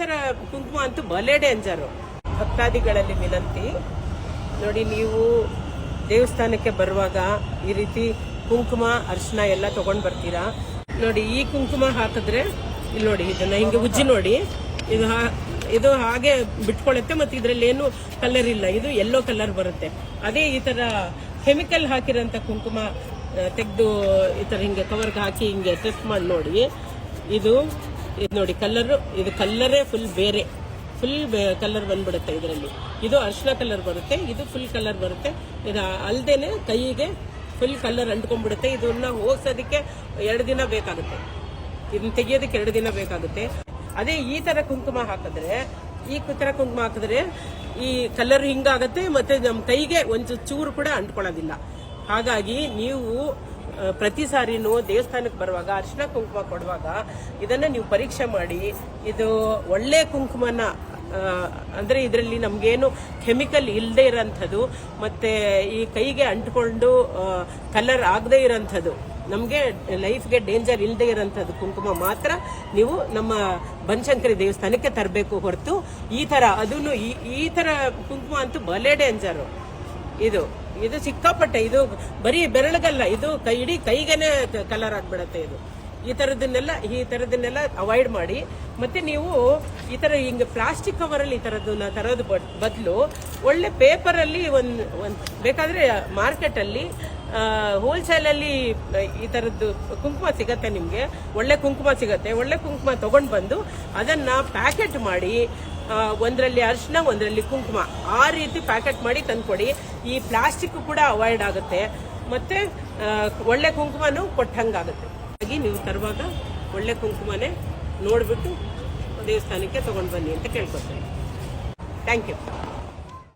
ಥರ ಕುಂಕುಮ ಅಂತೂ ಬಲೆ ಡೇಂಜರು. ಭಕ್ತಾದಿಗಳಲ್ಲಿ ವಿನಂತಿ. ನೋಡಿ, ನೀವು ದೇವಸ್ಥಾನಕ್ಕೆ ಬರುವಾಗ ಈ ರೀತಿ ಕುಂಕುಮ, ಅರಿಶಿನ ಎಲ್ಲ ತಗೊಂಡ್ ಬರ್ತೀರಾ? ನೋಡಿ, ಈ ಕುಂಕುಮ ಹಾಕಿದ್ರೆ, ಇಲ್ಲಿ ನೋಡಿ, ಇದನ್ನ ಹಿಂಗೆ ಉಜ್ಜಿ ನೋಡಿ. ಇದು ಇದು ಹಾಗೆ ಬಿಟ್ಕೊಳ್ಳುತ್ತೆ ಮತ್ತೆ ಇದರಲ್ಲಿ ಏನು ಕಲರ್ ಇಲ್ಲ. ಇದು ಯೆಲ್ಲೋ ಕಲರ್ ಬರುತ್ತೆ. ಅದೇ ಈ ತರ ಕೆಮಿಕಲ್ ಹಾಕಿರೋಂಥ ಕುಂಕುಮ ತೆಗೆದು ಈ ತರ ಹಿಂಗೆ ಕವರ್ಗೆ ಹಾಕಿ ಹಿಂಗೆ ಟೆಸ್ಟ್ ಮಾಡಿ ನೋಡಿ. ಇದು ಇದು ನೋಡಿ ಕಲ್ಲರು ಇದು ಕಲ್ಲರೇ ಫುಲ್ ಬೇರೆ. ಫುಲ್ ಕಲರ್ ಬಂದ್ಬಿಡುತ್ತೆ ಇದರಲ್ಲಿ. ಇದು ಅರಿಶಿನ ಕಲರ್ ಬರುತ್ತೆ, ಇದು ಫುಲ್ ಕಲರ್ ಬರುತ್ತೆ. ಇದು ಅಲ್ಲದೆ ಕೈಗೆ ಫುಲ್ ಕಲರ್ ಅಂಟ್ಕೊಂಡ್ಬಿಡುತ್ತೆ. ಇದನ್ನ ಹೋಗ್ಸೋದಕ್ಕೆ ಎರಡು ದಿನ ಬೇಕಾಗುತ್ತೆ. ಇದನ್ನ ತೆಗಿಯೋದಕ್ಕೆ ಎರಡು ದಿನ ಬೇಕಾಗುತ್ತೆ. ಅದೇ ಈ ತರ ಕುಂಕುಮ ಹಾಕಿದ್ರೆ, ಈ ತರ ಕುಂಕುಮ ಹಾಕಿದ್ರೆ ಈ ಕಲರ್ ಹಿಂಗಾಗತ್ತೆ, ಮತ್ತೆ ನಮ್ಮ ಕೈಗೆ ಒಂದು ಚೂರು ಕೂಡ ಅಂಟ್ಕೊಳ್ಳೋದಿಲ್ಲ. ಹಾಗಾಗಿ ನೀವು ಪ್ರತಿ ಸಾರಿನೂ ದೇವಸ್ಥಾನಕ್ಕೆ ಬರುವಾಗ ಅರಿಶಿನ ಕುಂಕುಮ ಕೊಡುವಾಗ ಇದನ್ನ ನೀವು ಪರೀಕ್ಷೆ ಮಾಡಿ, ಇದು ಒಳ್ಳೆ ಕುಂಕುಮನ ಅಂದರೆ ಇದರಲ್ಲಿ ನಮ್ಗೇನು ಕೆಮಿಕಲ್ ಇಲ್ಲದೆ ಇರೋಂಥದ್ದು, ಮತ್ತೆ ಈ ಕೈಗೆ ಅಂಟ್ಕೊಂಡು ಕಲರ್ ಆಗದೆ ಇರೋಂಥದ್ದು, ನಮಗೆ ಲೈಫ್ಗೆ ಡೇಂಜರ್ ಇಲ್ಲದೆ ಇರೋಂಥದ್ದು ಕುಂಕುಮ ಮಾತ್ರ ನೀವು ನಮ್ಮ ಬನಶಂಕರಿ ದೇವಸ್ಥಾನಕ್ಕೆ ತರಬೇಕು ಹೊರತು ಈ ಥರ, ಅದನ್ನು ಈ ಈ ಥರ ಕುಂಕುಮ ಅಂತೂ ಬಲೆ ಡೇಂಜರು. ಇದು ಇದು ಸಿಕ್ಕಾಪಟ್ಟೆ, ಇದು ಬರೀ ಬೆರಳಿಗಲ್ಲ, ಇದು ಕೈ, ಇಡೀ ಕೈಗೇನೆ ಕಲರ್ ಆಗ್ಬಿಡತ್ತೆ ಇದು. ಈ ತರದನ್ನೆಲ್ಲ ಈ ತರದನ್ನೆಲ್ಲ ಅವಾಯ್ಡ್ ಮಾಡಿ, ಮತ್ತೆ ನೀವು ಈ ತರ ಹಿಂಗೆ ಪ್ಲಾಸ್ಟಿಕ್ ಕವರ್ ಅಲ್ಲಿ ಈ ತರದನ್ನ ತರೋದು ಬದಲು ಒಳ್ಳೆ ಪೇಪರ್ ಅಲ್ಲಿ ಒಂದ್ ಒಂದ್, ಬೇಕಾದ್ರೆ ಮಾರ್ಕೆಟ್ ಅಲ್ಲಿ ಹೋಲ್ಸೇಲ್ ಅಲ್ಲಿ ಈ ತರದ್ದು ಕುಂಕುಮ ಸಿಗತ್ತೆ ನಿಮ್ಗೆ. ಒಳ್ಳೆ ಕುಂಕುಮ ಸಿಗತ್ತೆ. ಒಳ್ಳೆ ಕುಂಕುಮ ತಗೊಂಡ್ ಬಂದು ಅದನ್ನ ಪ್ಯಾಕೆಟ್ ಮಾಡಿ ಒಂದ್ರಲ್ಲಿ ಅರಿಶಿನ, ಒಂದರಲ್ಲಿ ಕುಂಕುಮ. ಆ ರೀತಿ ಪ್ಯಾಕೆಟ್ ಮಾಡಿ ತಂದ್ಕೊಡಿ. ಈ ಪ್ಲಾಸ್ಟಿಕ್ ಕೂಡ ಅವಾಯ್ಡ್ ಆಗುತ್ತೆ. ಮತ್ತೆ ಒಳ್ಳೆ ಕುಂಕುಮನೂ ಕೊಟ್ಟಂಗಾಗುತ್ತೆ. ಹಾಗಾಗಿ ನೀವು ತರುವಾಗ ಒಳ್ಳೆ ಕುಂಕುಮನೇ ನೋಡಿಬಿಟ್ಟು ದೇವಸ್ಥಾನಕ್ಕೆ ತಗೊಂಡು ಬನ್ನಿ ಅಂತ ಕೇಳ್ಕೊತೀನಿ ಥ್ಯಾಂಕ್ ಯು